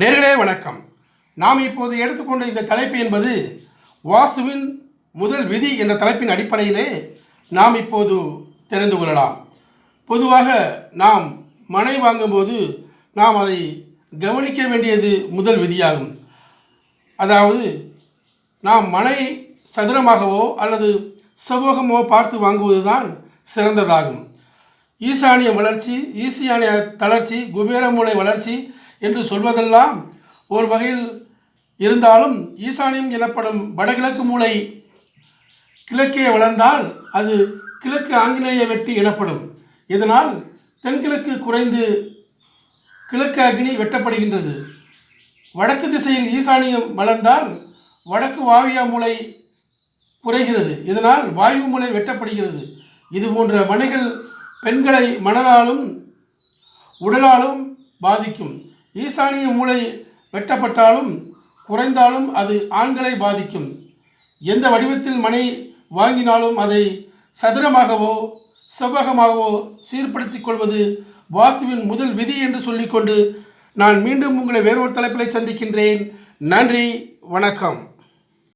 நேர்களே வணக்கம். நாம் இப்போது எடுத்துக்கொண்ட இந்த தலைப்பு என்பது வாஸ்துவின் முதல் விதி என்ற தலைப்பின் அடிப்படையிலே நாம் இப்போது தெரிந்து கொள்ளலாம். பொதுவாக நாம் மனை வாங்கும்போது நாம் அதை கவனிக்க வேண்டியது முதல் விதியாகும். அதாவது நாம் மனை சதுரமாகவோ அல்லது செவ்வகமோ பார்த்து வாங்குவது தான் சிறந்ததாகும். ஈசானிய வளர்ச்சி ஈசியானிய தளர்ச்சி குபேரமூலை வளர்ச்சி என்று சொல்வதெல்லாம் ஒரு வகையில் இருந்தாலும் ஈசானியம் எனப்படும் வடகிழக்கு மூலை கிழக்கே வளர்ந்தால் அது கிழக்கு ஆங்கிலேய வெட்டி எனப்படும். இதனால் தென்கிழக்கு குறைந்து கிழக்கு அக்னி வெட்டப்படுகின்றது. வடக்கு திசையில் ஈசானியம் வளர்ந்தால் வடக்கு வாவியா மூலை குறைகிறது. இதனால் வாயு மூலை வெட்டப்படுகிறது. இது போன்ற மனைகள் பெண்களை மணலாலும் உடலாலும் பாதிக்கும். ஈசானிய மூளை வெட்டப்பட்டாலும் குறைந்தாலும் அது ஆண்களை பாதிக்கும். எந்த வடிவத்தில் மனை வாங்கினாலும் அதை சதுரமாகவோ செவ்வகமாகவோ சீர்படுத்திக் கொள்வது வாஸ்துவின் முதல் விதி என்று சொல்லிக்கொண்டு நான் மீண்டும் உங்களை வேறொரு தலைப்பிலை சந்திக்கின்றேன். நன்றி வணக்கம்.